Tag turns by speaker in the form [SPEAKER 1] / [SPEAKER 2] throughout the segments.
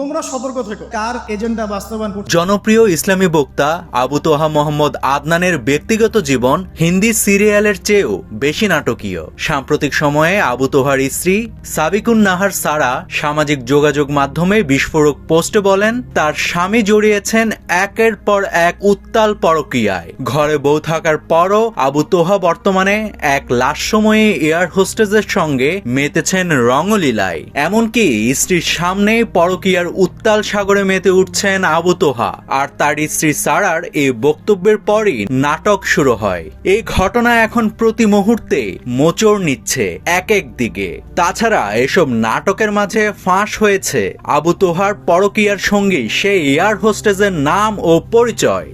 [SPEAKER 1] তোমরা সতর্ক থেকো। কার এজেন্ডা বাস্তবায়ন
[SPEAKER 2] জনপ্রিয় ইসলামী বক্তা আবু তোহা মোহাম্মদ আদনানের ব্যক্তিগত জীবন হিন্দি সিরিয়ালের চেয়েও বেশি নাটকীয়। সাম্প্রতিক সময়ে আবু তোহার স্ত্রী সাবিকুন নাহার সারা সামাজিক যোগাযোগ মাধ্যমে বিস্ফোরক পোস্টে বলেন, তার স্বামী জড়িয়েছেন একের পর এক উত্তাল পরকীয়ায় ঘরে বউ থাকার পরও আবু তোহা বর্তমানে এক লাশময়ী এয়ার হোস্টেজের সঙ্গে মেতেছেন রঙলীলায়। এমনকি স্ত্রীর সামনে পরকীয়ার উত্তাল সাগরে মেতে উঠছেন আবু তোহা, আর তার স্ত্রী সারার এই বক্তব্যের পরই নাটক শুরু হয়। এই ঘটনা এখন প্রতি মুহূর্তে মোচড় নিচ্ছে এক এক দিকে। তাছাড়া এসব নাটকের মাঝে ফাঁস হয়েছে আবু তোহার পরকীয়ার সঙ্গী, সেই এয়ার হোস্টেজের নাম ও পরিচয়।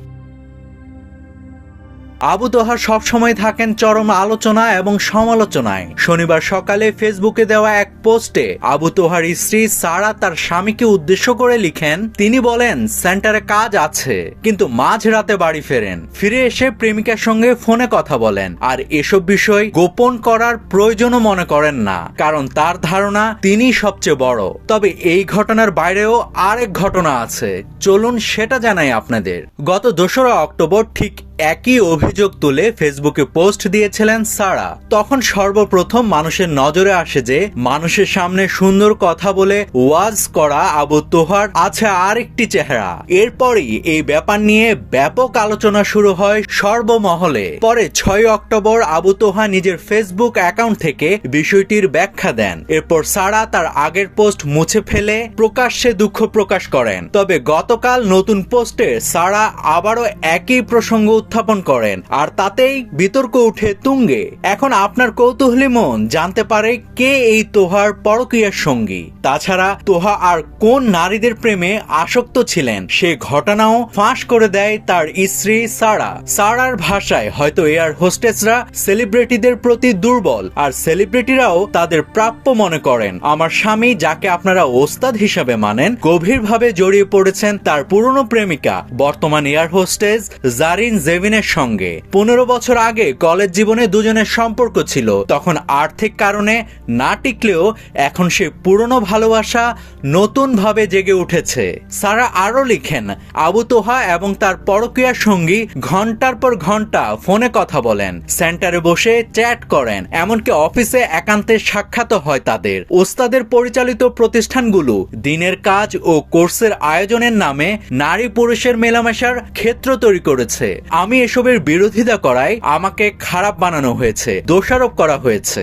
[SPEAKER 2] আবু তোহা সবসময় থাকেন চরম আলোচনা এবং সমালোচনায়। শনিবার সকালে ফেসবুকে দেওয়া এক পোস্টে আবু তোহার স্ত্রী সারা তার স্বামীকে উদ্দেশ্য করে লিখেন, তিনি বলেন, সেন্টারে কাজ আছে, কিন্তু মাঝ রাতে বাড়ি ফেরেন। ফিরে এসে প্রেমিকার সঙ্গে ফোনে কথা বলেন, আর এসব বিষয় গোপন করার প্রয়োজনও মনে করেন না, কারণ তার ধারণা তিনি সবচেয়ে বড়। তবে এই ঘটনার বাইরেও আরেক ঘটনা আছে, চলুন সেটা জানাই আপনাদের। গত দোসরা অক্টোবর ঠিক একই অভিযোগ তুলে ফেসবুকে পোস্ট দিয়েছিলেন সারা। তখন সর্বপ্রথম মানুষের নজরে আসে যে, মানুষের সামনে সুন্দর কথা বলে ওয়াজ করা আবু তোহার আছে আরেকটি চেহারা। এরপরই এই ব্যাপার নিয়ে ব্যাপক আলোচনা শুরু হয় সর্বমহলে। পরে ছয় অক্টোবর আবু তোহা নিজের ফেসবুক অ্যাকাউন্ট থেকে বিষয়টির ব্যাখ্যা দেন। এরপর সারা তার আগের পোস্ট মুছে ফেলে প্রকাশ্যে দুঃখ প্রকাশ করেন। তবে গতকাল নতুন পোস্টে সারা আবারও একই প্রসঙ্গ উত্থাপন করেন, আর তাতেই বিতর্ক উঠে তুঙ্গে। এখন আপনার কৌতূহলী মন জানতে পারে কে এই তোহার পরকীয়ার সঙ্গী। তাছাড়া তোহা আর কোন নারীদের প্রেমে আসক্ত ছিলেন, সে ঘটনাও ফাঁস করে দেয় তার স্ত্রী সারা। সারার ভাষায় হয়তো এয়ার হোস্টেসরা সেলিব্রিটিদের প্রতি দুর্বল, আর সেলিব্রিটিরাও তাদের প্রাপ্য মনে করেন। আমার স্বামী, যাকে আপনারা ওস্তাদ হিসাবে মানেন, গভীরভাবে জড়িয়ে পড়েছেন তার পুরনো প্রেমিকা। বর্তমান এয়ার হোস্টেস জারিন জেভিনের সঙ্গে। পনেরো বছর আগে কলেজ জীবনে দুজনের সম্পর্ক ছিল। তখন আর্থিক কারণে না টিকলেও এখন সে পুরনো ভালোবাসা নতুন ভাবে জেগে উঠেছে। সারা আরও লিখেন, আবু তোহা এবং তার পরকীয়া সঙ্গী ঘণ্টার পর ঘণ্টা ফোনে কথা বলেন, সেন্টারে বসে চ্যাট করেন, এমনকি অফিসে একান্তে সাক্ষাৎ হয় তাদের। ওস্তাদের পরিচালিত প্রতিষ্ঠানগুলো দিনের কাজ ও কোর্সের আয়োজনের নামে নারী পুরুষের মেলামেশার ক্ষেত্র তৈরি করেছে। আমি এসবের বিরোধিতা করায় আমাকে খারাপ বানানো হয়েছে দোষারোপ করা হয়েছে।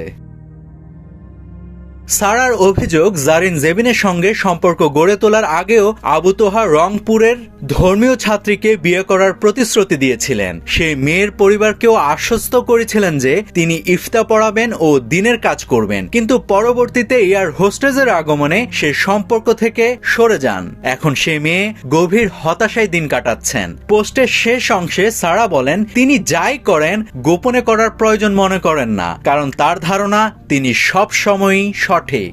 [SPEAKER 2] সারার অভিযোগ, জারিন জেবিনের সঙ্গে সম্পর্ক গড়ে তোলার আগেও আবু তোহা রংপুরের ধর্মীয় ছাত্রীকে বিয়ে করার প্রতিশ্রুতি দিয়েছিলেন। সেই মেয়ের পরিবারকেও আশ্বস্ত করেছিলেন যে তিনি ইফতা পড়াবেন ও দিনের কাজ করবেন। কিন্তু পরবর্তীতে এয়ার হোস্টেজের আগমনে সে সম্পর্ক থেকে সরে যান। এখন সে মেয়ে গভীর হতাশায় দিন কাটাচ্ছেন। পোস্টের শেষ অংশে সারা বলেন, তিনি যাই করেন, গোপনে করার প্রয়োজন মনে করেন না। কারণ তার ধারণা, তিনি সব সময়ই ঘটে